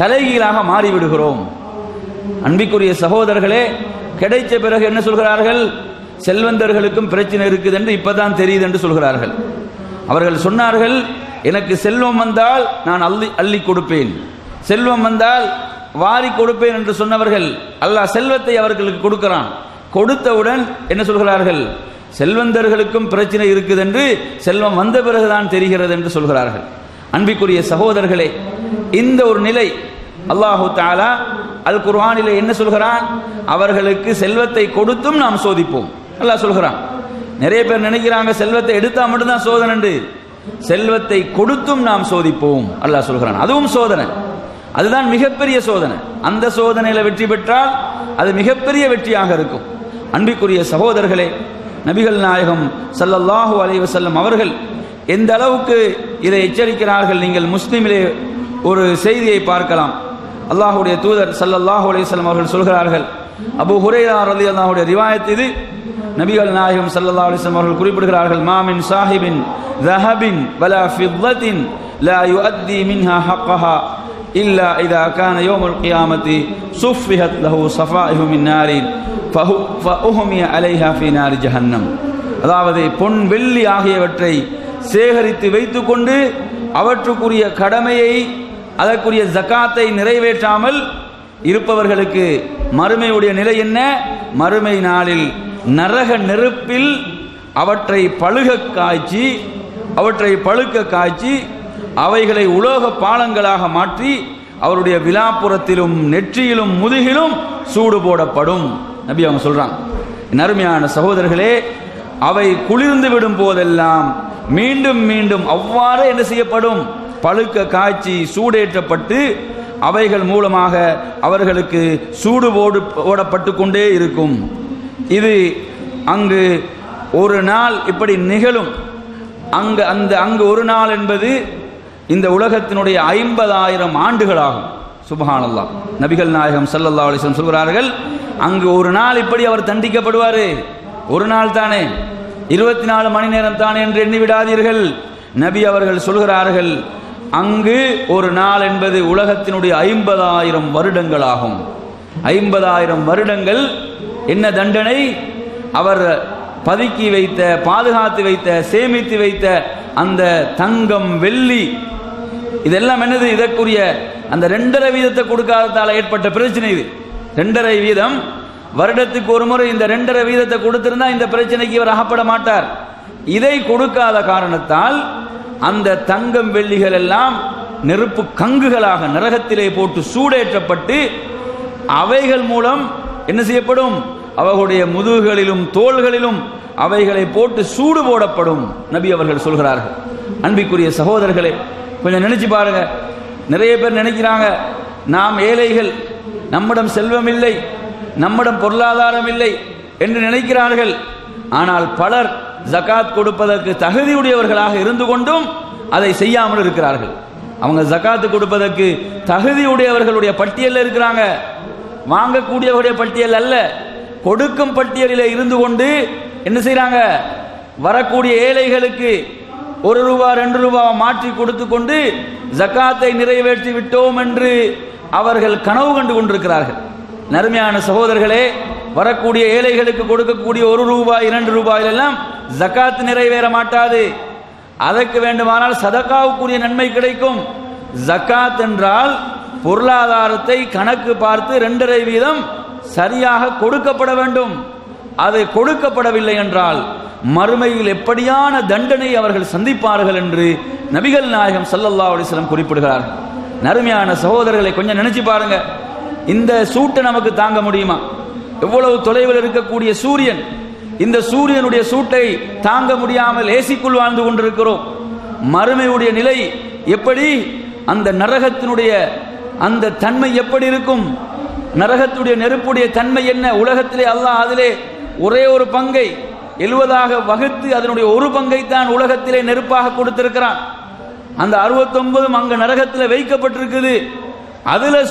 தலைகீழாக மாறிவிடுகிறோம். அன்பிக்குரிய சகோதரர்களே கிடைத்த பிறகு என்ன சொல்கிறார்கள்? செல்வந்தர்களுக்கும் பிரச்சனை இருக்குது என்று இப்பதான் தெரியுது என்று சொல்கிறார்கள். அவர்கள் சொன்னார்கள் எனக்கு செல்வம் வந்தால் நான் அள்ளி அள்ளி கொடுப்பேன். செல்வம் வந்தால் வாரி கொடுப்பேன் என்று சொன்னவர்கள் அல்லாஹ் செல்வத்தை அவர்களுக்கு கொடுக்கிறான். கொடுத்தவுடன் என்ன சொல்கிறார்கள்? செல்வந்தர்களுக்கும் பிரச்சனை இருக்குது என்று செல்வம் வந்த பிறகுதான் தெரிகிறது என்று சொல்கிறார்கள். அன்பிக்குரிய சகோதரர்களே இந்த ஒரு நிலை அல்லாஹு தாலா அல் குர்ஆனிலே என்ன சொல்கிறான்? அவர்களுக்கு செல்வத்தை கொடுத்தும் நாம் சோதிப்போம். அல்லாஹ் சொல்கிறான். நிறைய பேர் நினைக்கிறாங்க செல்வத்தை எடுத்தா மட்டும்தான் சோதனை செல்வத்தை கொடுத்தும் நாம் சோதிப்போம். அல்லாஹ் சொல்கிறான். அதுவும் சோதனை. அதுதான் மிகப்பெரிய சோதனை. அந்த சோதனையில வெற்றி பெற்றால் அது மிகப்பெரிய வெற்றியாக இருக்கும். அன்பிற்குரிய சகோதரர்களே நபிகள் நாயகம் சல்லல்லாஹு அலைவு வஸல்லம் அவர்கள் எந்த அளவுக்கு இதை எச்சரிக்கிறார்கள்? நீங்கள் முஸ்லீமிலே ஒரு செய்தியை பார்க்கலாம். அல்லாஹுடைய தூதர் சல்லல்லாஹு அலையம் அவர்கள் சொல்கிறார்கள். அபு ஹுரேரா ரலி அல்லாஹுடைய ரிவாயத் இது. நபிகள் நாயகம் சல்லல்லா அலிஸ்லம் அவர்கள் குறிப்பிடுகிறார்கள் மாமின் சாஹிபின் ரஹபின் வலா ஃபிவ்வத்தின் லா யுஅத்தி மின்ஹா ஹக்கஹா இல்லா இதா கான யோமுல் கியாமத்தி சுஃபிஹத் லஹு சஃபாஹு மின் நாரின் ஃபஹு ஃபஉஹுமிய அலைஹா ஃபி நாரி ஜஹன்னம். அதாவது பொன் வெள்ளி ஆகியவற்றை சேகரித்து வைத்துக்கொண்டு அவற்றுக்குரிய கடமையை அதற்குரிய ஜக்காத்தை நிறைவேற்றாமல் இருப்பவர்களுக்கு மறுமையுடைய நிலை என்ன? மறுமை நாளில் நரக நெருப்பில் அவற்றை பழுக காய்ச்சி அவற்றை பழுக்க காய்ச்சி அவைகளை உலோக பாலங்களாக மாற்றி அவருடைய விழாப்புறத்திலும் நெற்றியிலும் முதுகிலும் சூடு போடப்படும். நபி அவங்க சொல்றாங்க. என் அருமையான சகோதரர்களே அவை குளிர்ந்து விடும் போதெல்லாம் மீண்டும் மீண்டும் அவ்வாறு என்ன செய்யப்படும். பழுக்க காய்ச்சி சூடேற்றப்பட்டு அவைகள் மூலமாக அவர்களுக்கு சூடு போடு போடப்பட்டு கொண்டே இருக்கும். இது அங்கு ஒரு நாள் இப்படி நிகழும். அங்கு அந்த அங்கு ஒரு நாள் என்பது இந்த உலகத்தினுடைய ஐம்பதாயிரம் ஆண்டுகளாகும். சுபஹானல்லா நபிகள் நாயகம் சல்லல்லா அலிஸ்லம் சொல்கிறார்கள் அங்கு ஒரு நாள் இப்படி அவர் தண்டிக்கப்படுவார். ஒரு நாள் தானே. இருபத்தி நாலு மணி நேரம் தான் என்று எண்ணி விடாதீர்கள். நபி அவர்கள் சொல்கிறார்கள் அங்கு ஒரு நாள் என்பது உலகத்தினுடைய ஐம்பதாயிரம் வருடங்களாகும். ஐம்பதாயிரம் வருடங்கள் என்ன தண்டனை? அவர் பதுக்கி வைத்த பாதுகாத்து வைத்த சேமித்து வைத்த அந்த தங்கம் வெள்ளி இதெல்லாம் என்னது? இதற்குரிய அந்த ரெண்டரை வீதத்தை கொடுக்காததால் ஏற்பட்ட பிரச்சனை இது. ரெண்டரை வீதம் வருடத்துக்கு ஒரு முறை இந்த ரெண்டரை வீதத்தை கொடுத்திருந்தா இந்த பிரச்சனைக்கு இவர் அகப்பட மாட்டார். இதை கொடுக்காத காரணத்தால் அந்த தங்கம் வெள்ளிகள் எல்லாம் நெருப்பு கங்குகளாக நரகத்திலே போட்டு சூடேற்றப்பட்டு அவைகள் மூலம் என்ன செய்யப்படும்? அவர்களுடைய முதுகுகளிலும் தோள்களிலும் அவைகளை போட்டு சூடு போடப்படும் நபி அவர்கள் சொல்கிறார்கள். அன்பிக்குரிய சகோதரர்களே கொஞ்சம் நினைச்சு பாருங்க. நிறைய பேர் நினைக்கிறாங்க நாம் ஏழைகள் நம்மிடம் செல்வம் இல்லை நம்மிடம் பொருளாதாரம் இல்லை என்று நினைக்கிறார்கள். ஆனால் பலர் ஜகாத் கொடுப்பதற்கு தகுதியுடையவர்களாக இருந்து கொண்டும் அதை செய்யாமல் இருக்கிறார்கள். அவங்க ஜகாத்து கொடுப்பதற்கு தகுதியுடையவர்களுடைய பட்டியலில் இருக்கிறாங்க. வாங்கக்கூடியவருடைய பட்டியல் அல்ல. கொடுக்கும் பட்டியலில் இருந்து கொண்டு என்ன செய்கிறாங்க வரக்கூடிய ஏழைகளுக்கு ஒரு ரூபா ரெண்டு ரூபா மாற்றி கொடுத்து கொண்டு ஜக்காத்தை நிறைவேற்றி விட்டோம் என்று அவர்கள் கனவு கண்டு கொண்டிருக்கிறார்கள். நருமையான சகோதரர்களே வரக்கூடிய ஏழைகளுக்கு கொடுக்கக்கூடிய ஒரு ரூபாய் இரண்டு ரூபாயிலெல்லாம் ஜக்காத் நிறைவேற மாட்டாது. அதற்கு வேண்டுமானால் சதக்காவுக்குரிய நன்மை கிடைக்கும். ஜக்காத் என்றால் பொருளாதாரத்தை கணக்கு பார்த்து ரெண்டரை வீதம் சரியாக கொடுக்கப்பட வேண்டும். அது கொடுக்கப்படவில்லை என்றால் மறுமையில் எப்படியான தண்டனை அவர்கள் சந்திப்பார்கள் என்று நபிகள் நாயகம் சல்லல்லா அலிஸ்லம் குறிப்பிடுகிறார். நறுமையான சகோதரர்களை கொஞ்சம் நினைச்சு பாருங்கள் இந்த சூட்டை நமக்கு தாங்க முடியுமா? எவ்வளவு தொலைவில் இருக்கக்கூடிய சூரியன் இந்த சூரியனுடைய சூட்டை தாங்க முடியாமல் ஏசிக்குள் வாழ்ந்து கொண்டிருக்கிறோம். மறுமையுடைய நிலை எப்படி? அந்த நரகத்தினுடைய அந்த தன்மை எப்படி இருக்கும்? நரகத்துடைய நெருப்புடைய தன்மை என்ன? உலகத்திலே அல்லாஹ் அதிலே ஒரே ஒரு பங்கை எழுவதாக வகுத்து அதனுடைய ஒரு பங்கை தான் உலகத்திலே நெருப்பாக கொடுத்திருக்கிறான். அந்த அறுபத்தொன்பதும் அங்க நரகத்தில் வைக்கப்பட்டிருக்குது. அதுல